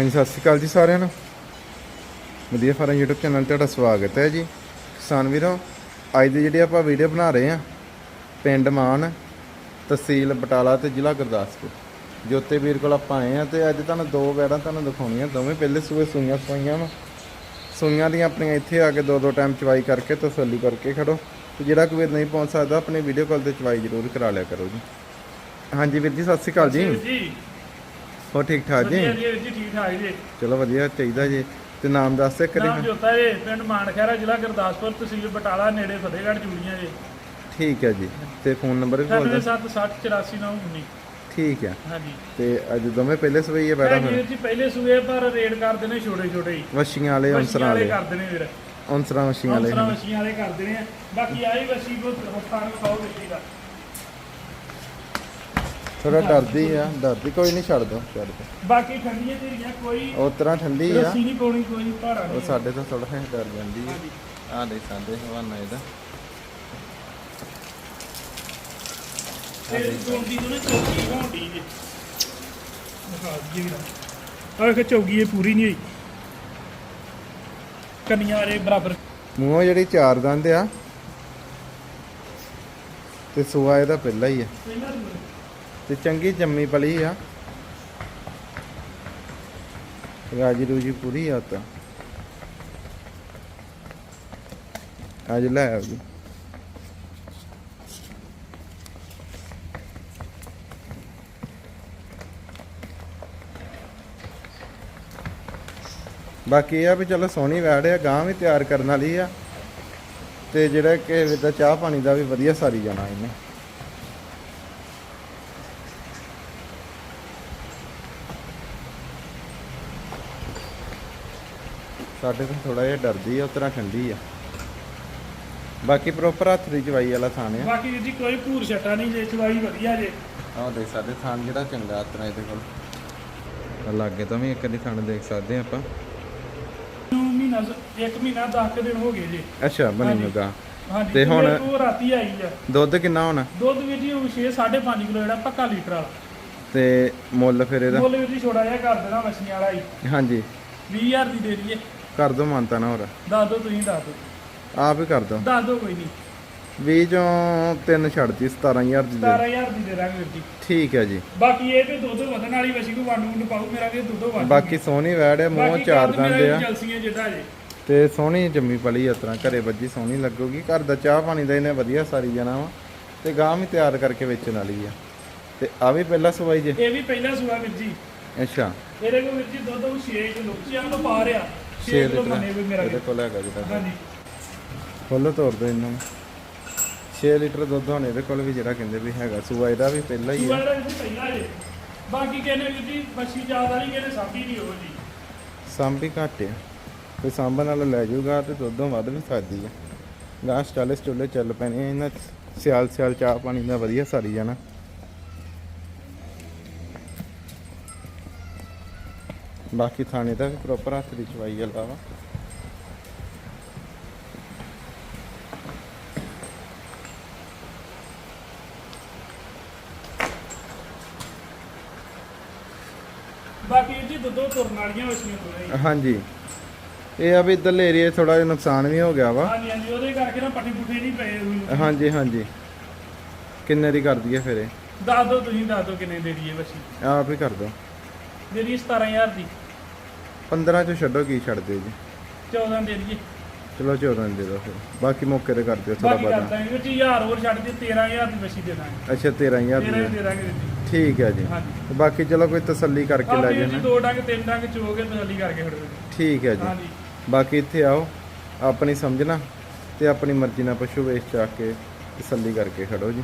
ਹਾਂਜੀ, ਸਤਿ ਸ਼੍ਰੀ ਅਕਾਲ ਜੀ ਸਾਰਿਆਂ ਨੂੰ। ਵਧੀਆ ਫਾਰਮ YouTube ਚੈਨਲ ਤੇ ਤੁਹਾਡਾ ਸਵਾਗਤ ਹੈ ਜੀ। ਕਿਸਾਨ ਵੀਰੋ, ਅੱਜ ਦੀ ਜਿਹੜੀ ਆਪਾਂ ਵੀਡੀਓ ਬਣਾ ਰਹੇ ਹਾਂ, ਪਿੰਡ ਮਾਨ, ਤਹਿਸੀਲ ਬਟਾਲਾ ਤੇ ਜ਼ਿਲ੍ਹਾ ਗੁਰਦਾਸਪੁਰ। ਜੋਤੇ ਵੀਰ ਕੋਲ ਆਪਾਂ ਆਏ ਆ ਤੇ ਅੱਜ ਤੁਹਾਨੂੰ ਦੋ ਵੈੜਾਂ ਤੁਹਾਨੂੰ ਦਿਖਾਉਣੀਆਂ, ਦੋਵੇਂ ਪਹਿਲੇ ਸੂਏ ਸੂਈਆਂ ਸੂਈਆਂ ਵਾ। ਸੂਈਆਂ ਦੀਆਂ ਆਪਣੀਆਂ ਇੱਥੇ ਆ ਕੇ ਦੋ ਦੋ ਟਾਈਮ ਚਵਾਈ ਕਰਕੇ ਤਸੱਲੀ ਕਰਕੇ ਖੜੋ। ਤੇ ਜਿਹੜਾ ਕੋਈ ਵੀਰ ਨਹੀਂ ਪਹੁੰਚ ਸਕਦਾ, ਆਪਣੀ ਵੀਡੀਓ ਕਾਲ ਤੇ ਚਵਾਈ ਜ਼ਰੂਰ ਕਰਾ ਲਿਆ ਕਰੋ ਜੀ। ਹਾਂਜੀ ਵੀਰ ਜੀ। ਸਤਿ ਸ਼੍ਰੀ ਅਕਾਲ ਜੀ। ਹੋ ਠੀਕ ਠਾਕ ਜੀ? ਵਧੀਆ ਜੀ ਜੀ ਠੀਕ ਠਾਕ ਜੀ। ਚਲੋ ਵਧੀਆ ਚਾਹੀਦਾ ਜੀ। ਤੇ ਨਾਮ ਦੱਸ ਦੇ ਕਰੀ ਨਾਮ ਜੋਤਾ ਜੀ ਪਿੰਡ ਮਾਨਖੈਰਾ ਜ਼ਿਲ੍ਹਾ ਗੁਰਦਾਸਪੁਰ ਤਹਿਸੀਲ ਬਟਾਲਾ ਨੇੜੇ ਫਤਿਹਗੜ੍ਹ ਚੂੜੀਆਂ ਜੀ। ਠੀਕ ਹੈ ਜੀ। ਤੇ ਫੋਨ ਨੰਬਰ ਵੀ ਬੋਲ ਦਿਓ। 9760849919 ਠੀਕ ਹੈ। ਹਾਂਜੀ। ਤੇ ਅੱਜ ਦੋਵੇਂ ਪਹਿਲੇ ਸਵੇਈ ਹੈ ਬੈਠਾ ਵੀਰ ਜੀ ਪਹਿਲੇ ਸੂਏ ਪਰ ਰੇਡ ਕਰਦੇ ਨੇ ਛੋਟੇ ਛੋਟੇ ਹੀ ਵਸ਼ੀਆਂ ਵਾਲੇ ਅੰਸਰਾਂ ਵਾਲੇ ਕਰਦੇ ਨੇ ਵੀਰ। ਅੰਸਰਾਂ ਵਸ਼ੀਆਂ ਵਾਲੇ। ਅੰਸਰਾਂ ਵਸ਼ੀਆਂ ਵਾਲੇ ਕਰਦੇ ਨੇ। ਬਾਕੀ ਆਈ ਵਸ਼ੀ ਕੋ ਹੱਥਾਂ ਨੂੰ ਖਾਓ ਵਿੱਚੀ ਦਾ। ਥੋੜਾ ਡਰਦੀ ਆ ਡਰਦੀ ਕੋਈ ਨਹੀਂ ਛੱਡ ਦੋ ਛੱਡ ਦੋ। ਬਾਕੀ ਠੰਡੀਆਂ ਧੀਰੀਆਂ ਕੋਈ ਉਹ ਤਰ੍ਹਾਂ ਠੰਡੀ ਆ। ਰੱਸੀ ਨਹੀਂ ਪਾਉਣੀ ਕੋਈ ਭਾਰਾ ਉਹ ਨਹੀਂ ਸਾਡੇ ਤੋਂ ਥੋੜਾ ਜਿਹਾ ਡਰ ਜਾਂਦੀ ਆ। ਆ ਦੇ ਸਾਡੇ ਹਵਾਨਾ ਇਹਦਾ। ਤੇ ਗੋਂਦੀ ਤੋਂ ਨਾ ਚੌਕੀ ਹੋਣੀ ਜੀ। ਹਾਂ ਜੀ ਵੀਰ ਆਹ ਕਿ ਚੌਗੀ ਇਹ ਪੂਰੀ ਨਹੀਂ ਹੋਈ। ਕੰਨੀਆਂ ਰੇ ਬਰਾਬਰ। ਮੂੰਹੋਂ ਜਿਹੜੀ ਚਾਰ ਦੰਦ ਆ ਤੇ ਸੂਆ ਇਹਦਾ ਪਹਿਲਾ ਹੀ ਆ। ਪਹਿਲਾਂ। ਤੇ ਚੰਗੀ ਜੰਮੀ ਪਲੀ ਆ। ਰਾਜੀ ਰੂਜੀ ਪੂਰੀ ਆ ਤਾਂ। ਅੱਜ ਲੈ ਆਓ ਬਾਕੀ ਇਹ ਆ ਵੀ ਚਲੋ ਸੋਹਣੀ ਵੈੜ ਆ ਗਾਂ ਵੀ ਤਿਆਰ ਕਰਨ ਵਾਲੀ ਆ। ਤੇ ਜਿਹੜਾ ਕਿ ਦਾ ਚਾਹ ਪਾਣੀ ਦਾ ਵੀ ਵਧੀਆ ਸਾਰੀ ਜਾਣਾ ਇਹਨੇ। ਸਾਡੇ ਤੋਂ ਥੋੜਾ ਜਿਹਾ ਡਰਦੀ ਆ ਉਤਰਾ ਠੰਡੀ ਆ। ਬਾਕੀ ਪ੍ਰੋਪਰ ਹੱਥ ਦੀ ਚਵਾਈ ਵਾਲਾ ਥਾਣ ਆ। ਬਾਕੀ ਵੀਰ ਜੀ ਕੋਈ ਭੂਰ ਛੱਟਾ ਨਹੀਂ ਜੇ ਚਵਾਈ ਵਧੀਆ ਜੇ। ਆਹ ਦੇਖ ਸਕਦੇ ਥਾਣ ਜਿਹੜਾ ਚੰਗਾ ਉਤਰਾ ਇਹਦੇ ਕੋਲ। ਤਾਂ ਲਾਗੇ ਤਾਂ ਵੀ ਇੱਕ ਦੀ ਥਾਣ ਦੇਖ ਸਕਦੇ ਆ ਆਪਾਂ। ਨੂੰ ਮਹੀਨਾ ਇੱਕ ਮਹੀਨਾ 10 ਕੁ ਦਿਨ ਹੋ ਗਏ ਜੇ। ਅੱਛਾ ਬਣੀ ਹਾਂਜੀ। ਲਗਾ ਹਾਂਜੀ ਤੇ ਹੁਣ- ਉਹ ਰਾਤੀ ਆਈ ਆ। ਦੁੱਧ ਕਿੰਨਾ ਹੋਣਾ? ਦੁੱਧ ਵੀਰ ਜੀ 6 5.5 ਕਿਲੋ ਜਿਹੜਾ ਪੱਕਾ ਲੀਟਰ ਵਾਲਾ। ਤੇ ਮੁੱਲ ਫਿਰ ਇਹਦਾ? ਮੁੱਲ ਵੀਰ ਜੀ ਛੋੜਾ ਜਿਹਾ ਕਰ ਦੇਣਾ ਮੱਛੀਆਂ ਵਾਲਾ ਹੀ। ਹਾਂਜੀ। 20000 ਦੀ ਦੇ ਦਈਏ। ਕਰ ਦੋ ਮੰਨਤਾ ਨਾ ਹੋਰ। ਦੱਸ ਦਿਓ ਤੁਸੀਂ ਦੱਸ ਦਿਓ ਆਪ ਹੀ ਕਰ ਦੋ। ਦੱਸ ਦਿਓ ਕੋਈ ਨਹੀਂ। 20 ਚੋਂ ਤਿੰਨ ਛੱਡਤੀ 17000 ਦੀ ਦੇ। 17000 ਦੀ ਦੇ ਦਾਂਗੇ ਵੀਰ ਜੀ। ਠੀਕ ਹੈ ਜੀ। ਬਾਕੀ ਇਹ ਤੇ ਦੁੱਧ ਵਧਣ ਵਾਲੀ ਵਸੀ ਕੋ ਵੰਡ ਵੰਡ ਪਾਉ ਮੇਰਾ ਵੀ ਦੁੱਧ ਵੱਧ ਬਾਕੀ ਸੋਹਣੀ ਵੈੜ ਹੈ ਮੂੰਹ ਚਾਰ ਮੇਰਾ ਦੰਦ ਆ। ਜਲਸੀਆਂ ਜੇ। ਤੇ ਸੋਹਣੀ ਜੰਮੀ ਪਲੀ ਇਸ ਤਰ੍ਹਾਂ ਘਰੇ ਵੱਜੀ ਸੋਹਣੀ ਲੱਗੂਗੀ। ਘਰ ਦਾ ਚਾਹ ਪਾਣੀ ਦਾ ਇਹਨੇ ਵਧੀਆ ਸਾਰੀ ਜਾਣਾ ਵਾ। ਤੇ ਗਾਂ ਵੀ ਤਿਆਰ ਕਰਕੇ ਵੇਚਣ ਵਾਲੀ ਆ। ਤੇ ਆ ਵੀ ਪਹਿਲਾ ਸਵਾਈ ਜੇ। ਇਹ ਵੀ ਪਹਿਲਾ ਸੂਆ ਵੀਰ ਜੀ। ਅੱਛਾ। ਇਹਦੇ ਕੋਲ ਵੀਰ ਜੀ ਦੁੱਧ ਉਹ 6 ਕਿਲੋ ਤੋਂ ਪਾ ਰਿਆ 6 6 ਕਿਲੋ ਮੰਨੇ ਵੀ ਮੇਰਾ ਇਹਦੇ ਵੀਰ। ਕੋਲ ਹੈਗਾ ਜਿਹੜਾ ਹਾਂਜੀ। ਫੁੱਲ ਤੋੜ ਦੋ ਇਹਨਾਂ। ਨੂੰ 6 ਲੀਟਰ ਦੁੱਧ ਹੁਣ ਇਹਦੇ ਕੋਲ ਵੀ ਜਿਹੜਾ ਕਹਿੰਦੇ ਵੀ ਹੈਗਾ। ਸੂਆ ਇਹਦਾ ਵੀ ਪਹਿਲਾ ਹੀ ਜੇ ਬਾਕੀ ਕਹਿੰਦੇ ਵੀਰ ਜੀ ਮੱਛੀ ਜ਼ਿਆਦਾ ਨਹੀਂ ਕਹਿੰਦੇ ਸਾਂਭੀ ਨਹੀਂ ਹੋ ਜੀ। ਸਾਂਭੀ ਘੱਟ ਆ ਕੋਈ ਸਾਂਭਣ ਨਾਲ ਲੈ ਜਾਊਗਾ ਤੇ ਦੁੱਧੋਂ ਵੱਧ ਵੀ ਸਕਦੀ ਆ ਗਾਂ ਸਟਾਲੇ ਸਟੁੱਲੇ ਚੱਲ ਪੈਣੇ ਇਹਨਾਂ ਸਿਆਲ ਸਿਆਲ ਚਾਹ ਪਾਣੀ ਦਾ ਵਧੀਆ ਸਾਰੀ ਜਾਣਾ। ਬਾਕੀ ਥਾਣੇ ਦਾ ਵੀ ਪ੍ਰੋਪਰ ਹੱਥ ਦੀ ਚਵਾਈ ਵਾਲਾ ਵਾ ਬਾਕੀ ਜੀ ਦੁੱਧੋਂ ਤੁਰਨ ਵਾਲੀਆਂ ਵਸੀਆਂ ਤੁਰੇ ਹਾਂਜੀ। ਇਹ ਆ ਵੀ ਇੱਧਰਲੇ ਏਰੀਏ ਥੋੜਾ ਜਿਹਾ ਨੁਕਸਾਨ ਵੀ ਹੋ ਗਿਆ ਵਾ। ਹਾਂਜੀ ਹਾਂਜੀ ਉਹਦੇ ਕਰਕੇ ਨਾ ਪੱਟੀ ਪੁੱਠੇ ਨਹੀਂ ਪਏ ਹੋਏ ਹਾਂਜੀ ਹਾਂਜੀ। ਕਿੰਨੇ ਦੀ ਕਰਦੀ ਹੈ ਫਿਰ ਇਹ? ਦੱਸ ਦਿਓ ਤੁਸੀਂ ਦੱਸ ਦਿਓ ਕਿੰਨੇ ਦੇ ਦਈਏ ਵਸੀ ਆਪ ਹੀ ਕਰ ਦੋ ਦੇ ਦਈਏ 17000 ਦੀ। 15 ਚੋਂ ਛੱਡੋ ਕੀ ਛੱਡ ਦਿਓ ਜੀ। 14 ਦੇ ਦਈਏ ਚਲੋ 14 ਦੇ ਦਿਓ ਫਿਰ। ਬਾਕੀ ਮੌਕੇ ਤੇ ਕਰ ਦਿਓ ਥੋੜਾ ਬਾਕੀ ਕਰ ਬਹੁਤਾ ਦਾਂਗੇ ਵੀਰ ਜੀ 1000 ਹੋਰ ਛੱਡ ਦੇ 13000 ਦੀ ਵਸੀ ਦੇ ਦਾਂਗੇ। ਅੱਛਾ 13000 13 ਦੀ। ਦੇ ਦਾਂਗੇ ਵੀਰ ਜੀ। ਠੀਕ ਹੈ ਜੀ। ਹਾਂਜੀ। ਤੇ ਬਾਕੀ ਚਲੋ ਕੋਈ ਤਸੱਲੀ ਕਰਕੇ ਆਹ ਲੈ ਵੀਰ ਜੀ ਜਾਣਾ ਦੋ ਡੰਗ ਤਿੰਨ ਡੰਗ ਚੋਗੇ ਤਸੱਲੀ ਕਰਕੇ ਖੜੋ ਠੀਕ ਹੈ ਜੀ। ਹਾਂਜੀ। ਬਾਕੀ ਇੱਥੇ ਆਓ ਆਪਣੀ ਸਮਝਣਾ ਤੇ ਆਪਣੀ ਮਰਜ਼ੀ ਨਾਲ ਪਸ਼ੂ ਵੇਚ ਚਾ ਕੇ ਤਸੱਲੀ ਕਰਕੇ ਖੜੋ ਜੀ।